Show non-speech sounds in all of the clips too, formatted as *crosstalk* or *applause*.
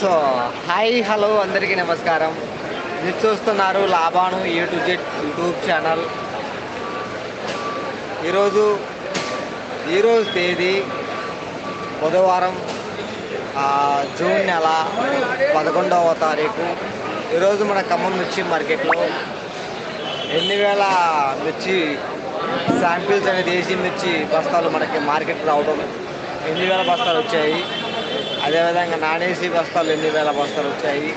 So hi hello అందరికీ నమస్కారం. మీరు చూస్తున్నారు Laban A to Z YouTube channel ఈరోజు ఈరోజు తేదీ బుధవారం జూన్ నెల పదకొండవ తారీఖు. ఈరోజు మన ఖమ్మం మిర్చి మార్కెట్లో ఎన్ని వేల మిర్చి శాంపిల్స్ అనేది దేశీ మిర్చి బస్తాలు మనకి మార్కెట్ రావడం ఎన్ని వేల బస్తాలు వచ్చాయి అదేవిధంగా నాన్ బస్తాలు ఎన్ని వేల బస్తాలు వచ్చాయి.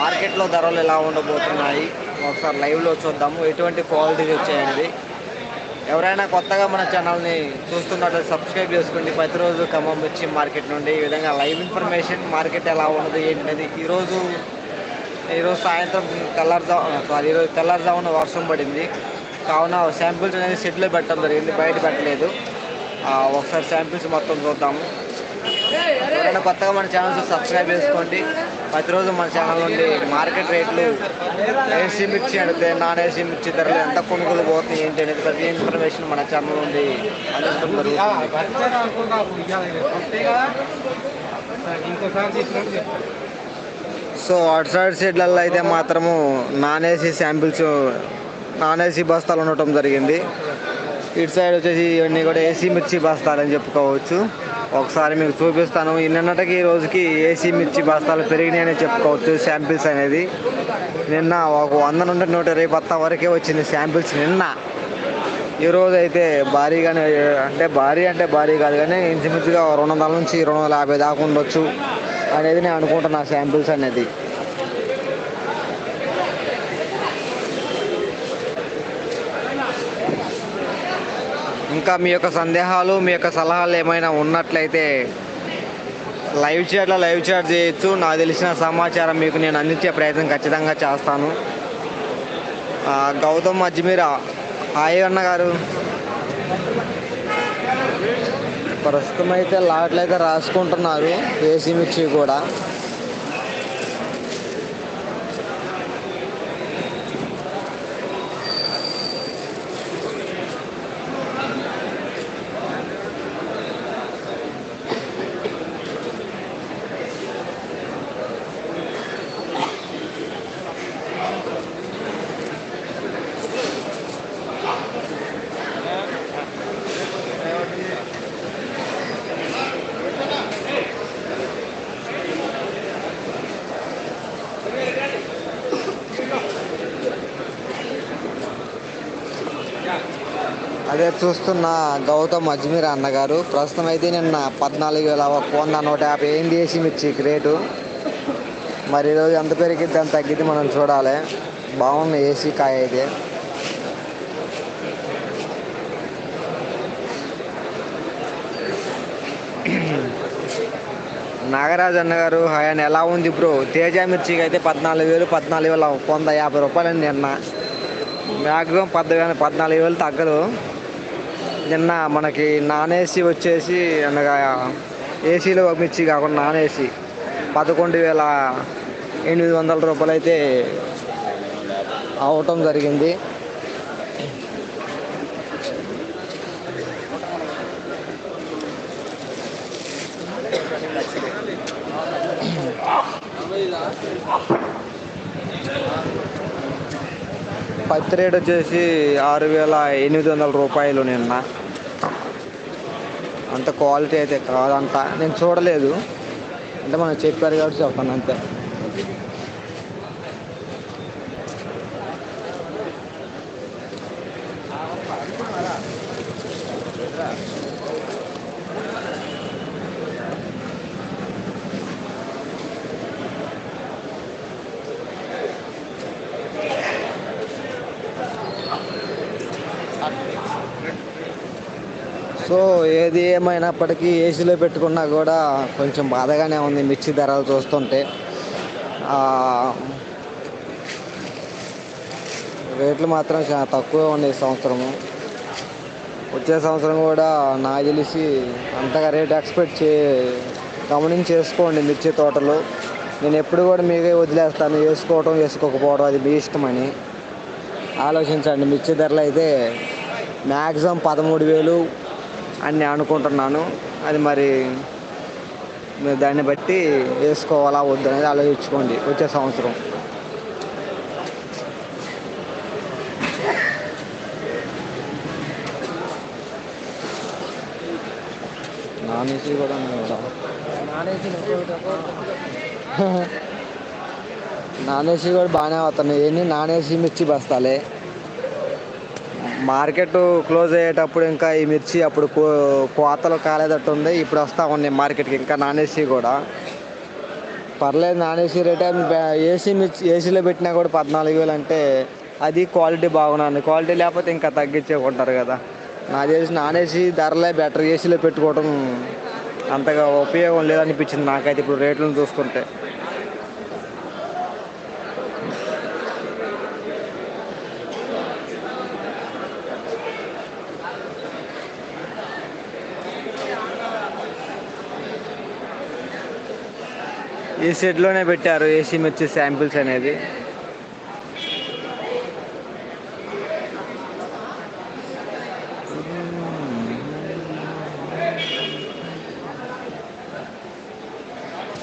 మార్కెట్లో ధరలు ఎలా ఉండబోతున్నాయి? ఒకసారి లైవ్లో చూద్దాము. ఎటువంటి క్వాలిటీ వచ్చాయనేది. ఎవరైనా కొత్తగా మన ఛానల్ని చూస్తున్నట్లయితే సబ్స్క్రైబ్ చేసుకోండి. ప్రతిరోజు ఖమ్మం వచ్చి మార్కెట్ నుండి ఈ విధంగా లైవ్ ఇన్ఫర్మేషన్ మార్కెట్ ఎలా ఉండదు ఏంటనేది. ఈరోజు ఈరోజు సాయంత్రం తెల్లారుజాము సారీ ఈరోజు తెల్లారుజామున వర్షం పడింది. కావున శాంపిల్స్ అనేది షెడ్లో పెట్టడం జరిగింది. బయట పెట్టలేదు. ఒకసారి శాంపిల్స్ మొత్తం చూద్దాము. ఎవరైనా కొత్తగా మన ఛానల్ సబ్స్క్రైబ్ చేసుకోండి. ప్రతిరోజు మన ఛానల్ నుండి మార్కెట్ రేట్లు ఏసీ మిర్చి అడిగితే నాన్ ఏసీ మిర్చి ధరలు ఎంత కొనుగోలు పోతుంది ఏంటి అనేది ప్రతి ఇన్ఫర్మేషన్ మన ఛానల్ నుండి అందించడం జరుగుతుంది. సో అటు సైడ్ సైడ్లలో అయితే మాత్రము non AC samples non AC బస్తాలు ఉండటం జరిగింది. ఇటు సైడ్ వచ్చేసి ఇవన్నీ కూడా ఏసీ మిర్చి బస్తాలని చెప్పుకోవచ్చు. ఒకసారి మీకు చూపిస్తాను. నిన్నటికి ఈ రోజుకి ఏసీ మిర్చి బస్తాలు పెరిగినాయని చెప్పుకోవచ్చు శాంపిల్స్ అనేది. నిన్న ఒక వంద నుండి నూట ఇరవై బత్తా వరకే వచ్చింది శాంపిల్స్ నిన్న. ఈ అయితే భారీగానే అంటే భారీ అంటే భారీ కాదు కానీ ఇంచుమించుగా రెండు వందల నుంచి రెండు వందల యాభై దాకా ఉండొచ్చు అనేది నేను అనుకుంటున్నా శాంపిల్స్ అనేది. ఇంకా మీ యొక్క సందేహాలు మీ యొక్క సలహాలు ఏమైనా ఉన్నట్లయితే లైవ్ చాట్లో లైవ్ చాట్ చేయొచ్చు. నాకు తెలిసిన సమాచారం మీకు నేను అందించే ప్రయత్నం ఖచ్చితంగా చేస్తాను. గౌతమ్ అజ్మీరా. హాయ్ అన్న గారు. ప్రస్తుతం అయితే లాట్లు అయితే రాసుకుంటున్నారు. ఏసీ మిర్చి కూడా. అదే చూస్తున్న గౌతమ్ అజ్మీర్ అన్నగారు ప్రస్తుతం అయితే నిన్న పద్నాలుగు వేల ఒక వంద నూట యాభై అయింది ఏసీ మిర్చి రేటు. మరి ఈరోజు ఎంత పెరిగిద్ది అంత తగ్గిద్ది మనం చూడాలి. బాగుంది ఏసీ కాయ అయితే నాగరాజు అన్న గారు ఎలా ఉంది బ్రో? తేజ మిర్చికి అయితే పద్నాలుగు వేలు పద్నాలుగు వేల వంద యాభై రూపాయలు నిన్న. మ్యాక్సిమం పద్నాలుగు పద్నాలుగు వేలు తగ్గదు. నిన్న మనకి నాన్ ఏసీ వచ్చేసి అనగా ఏసీలో మిర్చి కాకుండా నాన్ ఏసీ పదకొండు వేల ఎనిమిది వందల రూపాయలు అయితే అవటం జరిగింది. పత్తి రేట్ వచ్చేసి ఆరు వేల ఎనిమిది వందల రూపాయలు నిన్న. అంత క్వాలిటీ అయితే కాదంట. నేను చూడలేదు. అంటే మనం చెప్పారు కాబట్టి చెప్తాను అంతే సో ఏది ఏమైనప్పటికీ ఏసీలో పెట్టుకున్నా కూడా కొంచెం బాధగానే ఉంది మిర్చి ధరలు చూస్తుంటే. రేట్లు మాత్రం చాలా తక్కువే ఉన్నాయి ఈ సంవత్సరము. వచ్చే సంవత్సరం కూడా నాకు తెలిసి అంతగా రేట్ ఎక్స్పెక్ట్ చే గమనించి చేసుకోండి మిర్చి తోటలు. నేను ఎప్పుడు కూడా మీకే వదిలేస్తాను వేసుకోవటం వేసుకోకపోవడం అది మీ ఇష్టమని. ఆలోచించండి మిర్చి ధరలు అయితే మ్యాక్సిమం పదమూడు వేలు అని నేను అనుకుంటున్నాను. అది మరి మీరు దాన్ని బట్టి వేసుకోవాలా వద్దు అనేది ఆలోచించుకోండి వచ్చే సంవత్సరం. నాన్ ఏసీ కూడా నాన్ ఏసీ *laughs* కూడా బాగానే అవుతున్నాయి ఏంటి నాన్ ఏసీ మిర్చి బస్తాలే. మార్కెట్ క్లోజ్ అయ్యేటప్పుడు ఇంకా ఈ మిర్చి అప్పుడు కో- కోతలు కాలేదట్టు ఉంది ఇప్పుడు వస్తూ ఉన్నాయి మార్కెట్కి ఇంకా నాన్ ఏసీ కూడా. పర్లేదు నాన్ ఏసీ రేటే ఏసీ మిర్చి ఏసీలో పెట్టినా కూడా పద్నాలుగు వేలు అంటే అది క్వాలిటీ బాగున్నాను. క్వాలిటీ లేకపోతే ఇంకా తగ్గించేకుంటారు కదా. నాకు తెలిసి నాన్ ఏసీ ధరలే బెటర్. ఏసీలో పెట్టుకోవడం అంతగా ఉపయోగం లేదనిపించింది నాకైతే ఇప్పుడు రేట్లను చూసుకుంటే. ఈ సెట్లోనే పెట్టారు? ఏసీ మిర్చి శాంపిల్స్ అనేది?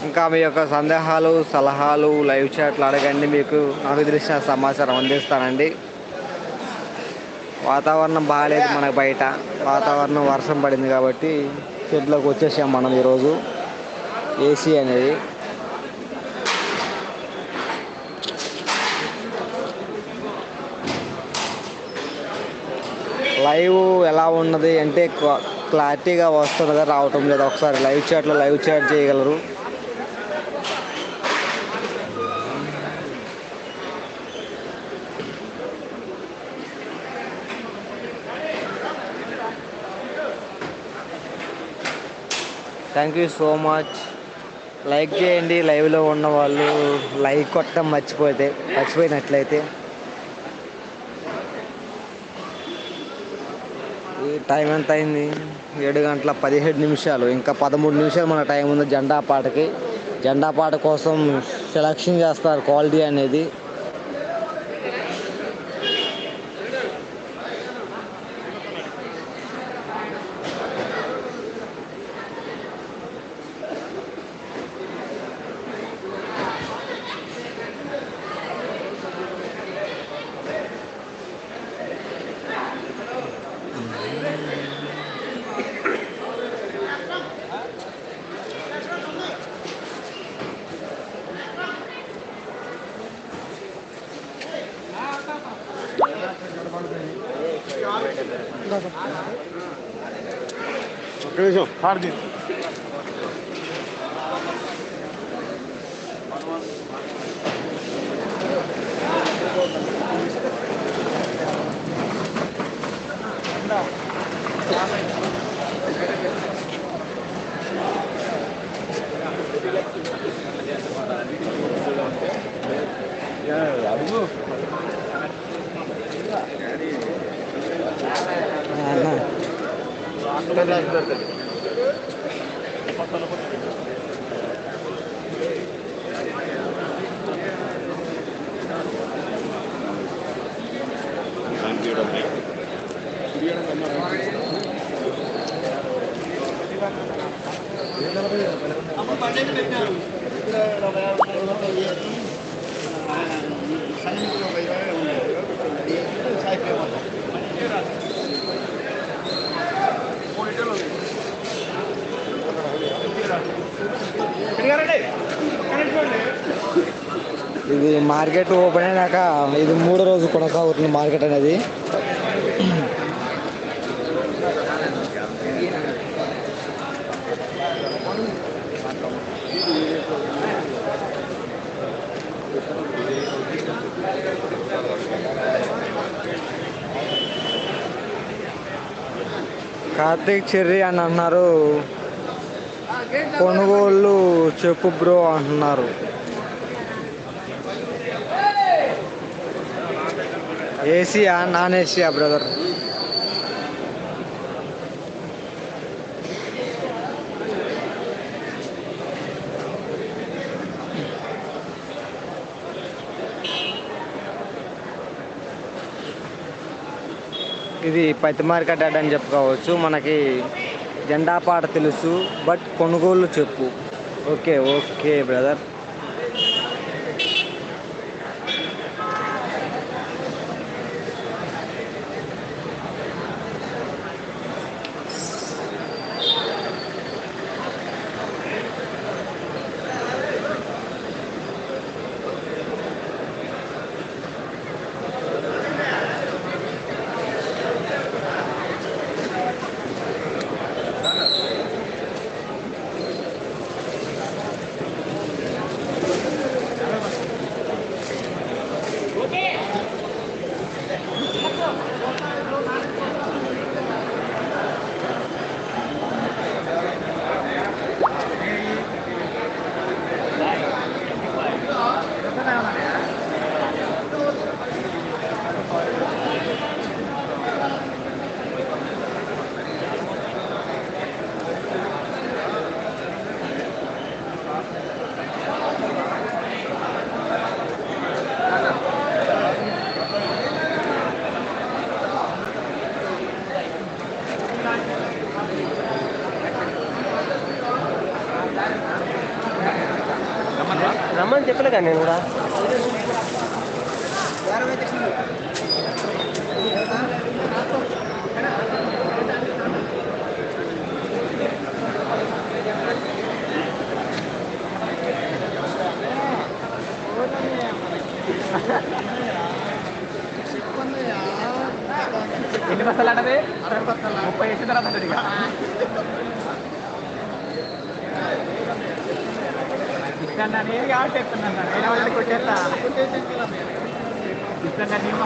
ఇంకా మీ యొక్క సందేహాలు సలహాలు లైవ్ చాట్లు అడగండి. మీకు నాకు తెలిసిన సమాచారం అందిస్తానండి. వాతావరణం బాగాలేదు మనకు బయట. వాతావరణం వర్షం పడింది కాబట్టి షెడ్లోకి వచ్చేసాం మనం ఈరోజు. ఏసీ అనేది. లైవ్ ఎలా ఉన్నది అంటే క్లారిటీగా వస్తున్నదా రావటం లేదు? ఒకసారి లైవ్ చాట్లో లైవ్ చాట్ చేయగలరు? Thank you so much like చేయండి లైవ్లో ఉన్న వాళ్ళు లైక్ కొట్టడం మర్చిపోతే మర్చిపోయినట్లయితే ఈ టైం ఎంత అయింది? ఏడు గంటల పదిహేడు నిమిషాలు. ఇంకా పదమూడు నిమిషాలు మన టైం ఉంది జెండా పాటకి. జెండా పాట కోసం సెలక్షన్ చేస్తారు క్వాలిటీ అనేది. Arkadaşım. Hardin. Yeah, I know. ఒక్క నిమిషం హార్ది అడుగు అన్న ఇది మార్కెట్ ఓపెన్ అయినాక ఇది మూడో రోజు కొనసాగుతుంది మార్కెట్ అనేది. కార్తీక్ చెర్రీ అని అన్నారు. కొనుగోళ్ళు చెప్పు బ్రో అంటున్నారు. ఏసీయా నాన్ ఏసీయా బ్రదర్? ఇది పత్తి మార్కెట్ యార్డ్ అని చెప్పుకోవచ్చు మనకి జెండా పాట తెలుసు బట్ కొనుగోలు చెప్పు. ఓకే ఓకే బ్రదర్ రమ్మని చెప్పలే కానీ నేను కూడా. ఎన్ని బస్తాలు అంటే ముప్పై వేసిన తర్వాత ఉంటుంది ఇక ఇస్తాను నేను కాబట్టి చెప్తున్నాను నేను వాళ్ళకి కొట్టేస్తా. ఇస్తాను నేను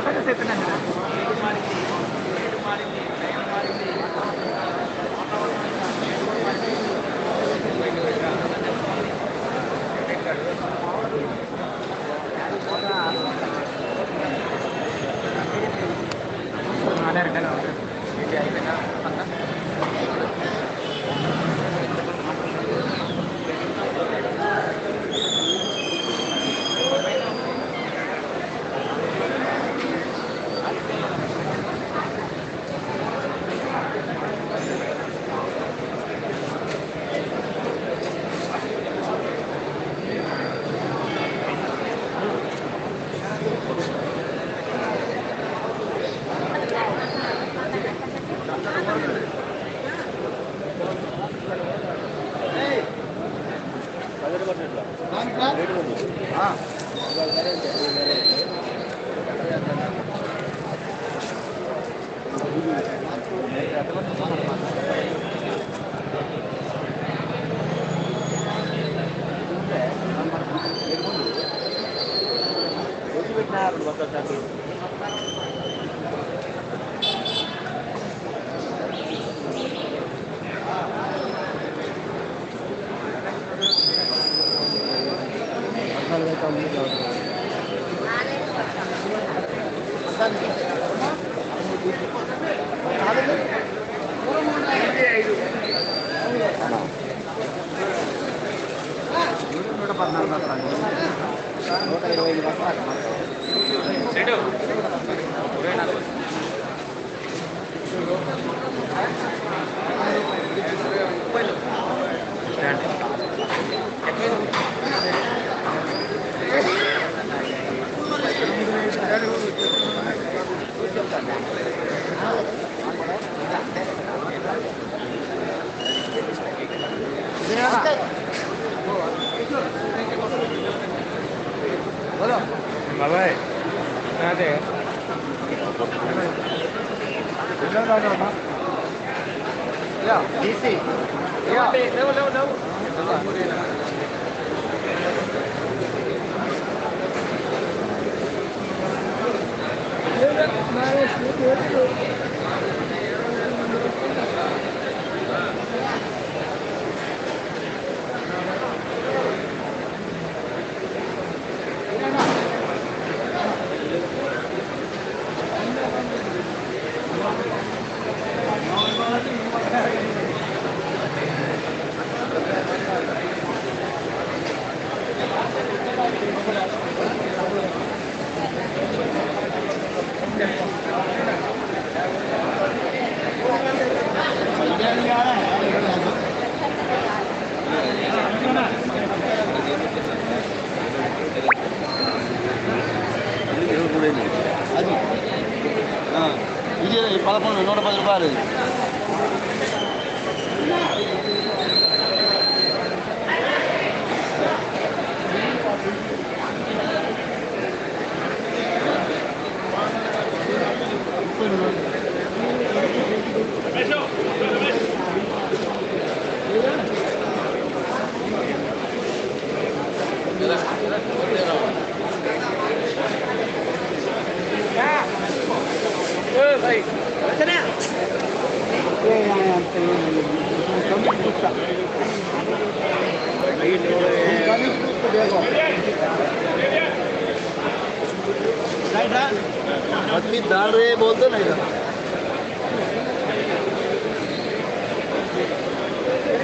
నూట పద్నాలుగు బస్తాలు నూట ఇరవై ఐదు బస్తాలు ఇరవై నాలుగు బాబాయ్ అదే తీసి లేవు లేవు లేవు ఆ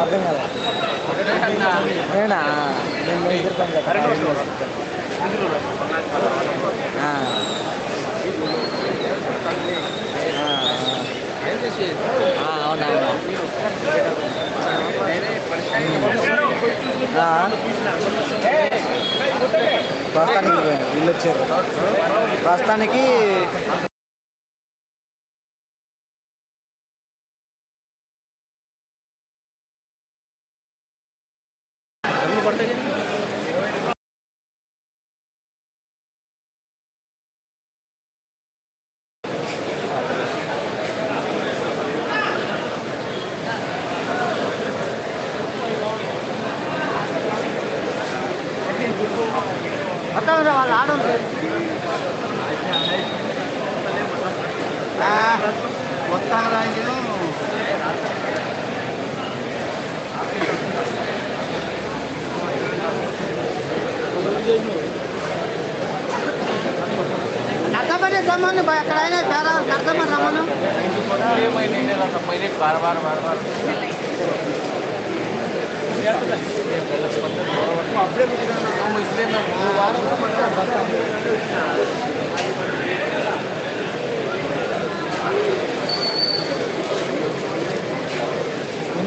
అర్థం కదా నేనా? నేను ఎదుర్కొంది అవునవును ప్రస్తుతానికి వీళ్ళు వచ్చారు. ప్రస్తుతానికి వాళ్ళు ఆడరు మొత్తం రాజు నర్సపడి రమ్మను ఎక్కడైనా చాలా నర్సపడి రమ్మను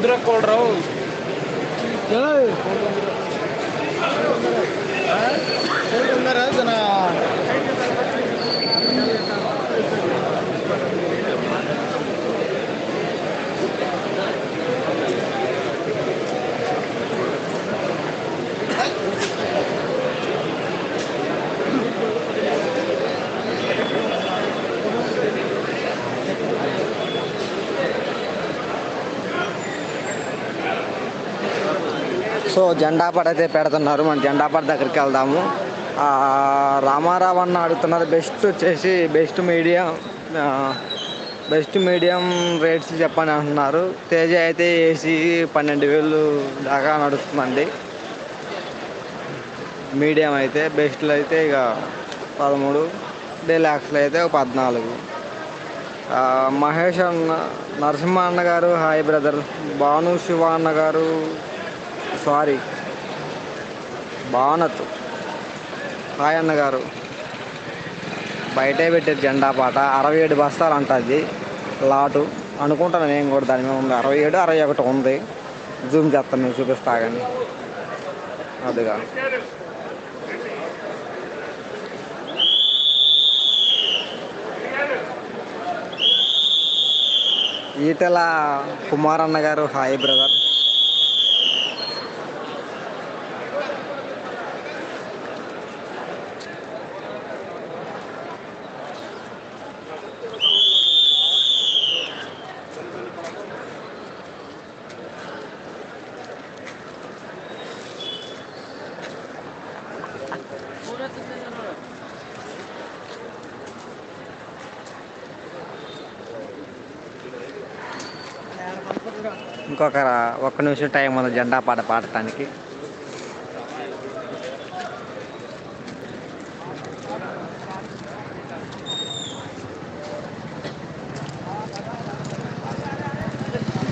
ಉದ್ರಕ್ಕೆ ಕೊಡ್ರವು ಹೇಳ ಹೇಳ್ಕೊಂಡಾರ ಜನ జెండా పడ అయితే పెడుతున్నారు. మన జెండా పడ దగ్గరికి వెళ్దాము. రామారావు అన్న అడుగుతున్నారు బెస్ట్ వచ్చేసి best medium best medium rates చెప్పని అంటున్నారు. తేజ అయితే ఏసీ పన్నెండు వేలు దాకా నడుస్తుందండి. మీడియం అయితే బెస్ట్లో అయితే ఇక పదమూడు డీలాక్స్లో అయితే ఒక పద్నాలుగు. మహేష్ అన్న నరసింహ అన్న గారు హాయ్ బ్రదర్. భాను శివ అన్న గారు సారీ. బానత్ హాయ్ అన్న గారు. బయటే పెట్టారు జెండా పాట. అరవై ఏడు బస్తాలు అంటుంది లాటు. అనుకుంటాను నేను కూడా దాని మీద ఉంది. అరవై ఏడు అరవై ఒకటి ఉంది. జూమ్ చేస్తాను నేను చూపిస్తా కానీ. అదిగా. ఈటెల కుమార్ అన్న గారు. Hi brother. ఇంకొక ఒక్క నిమిషం టైం ఉంది జెండా పాట పాడటానికి.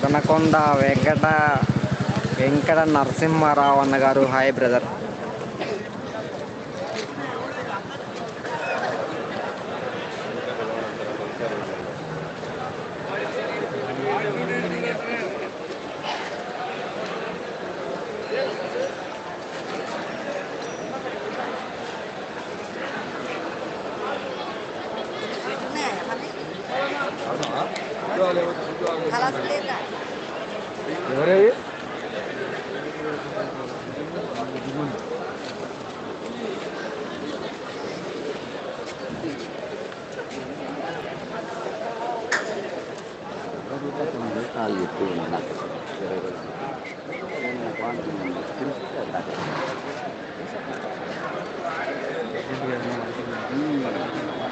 దొనకొండ వెంకట వెంకట నరసింహారావు అన్న గారు హాయ్ బ్రదర్ है ये kali itu enak.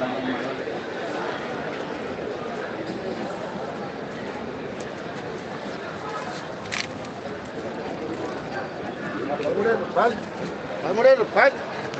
Thank you. Moreno, falta. Moreno, falta.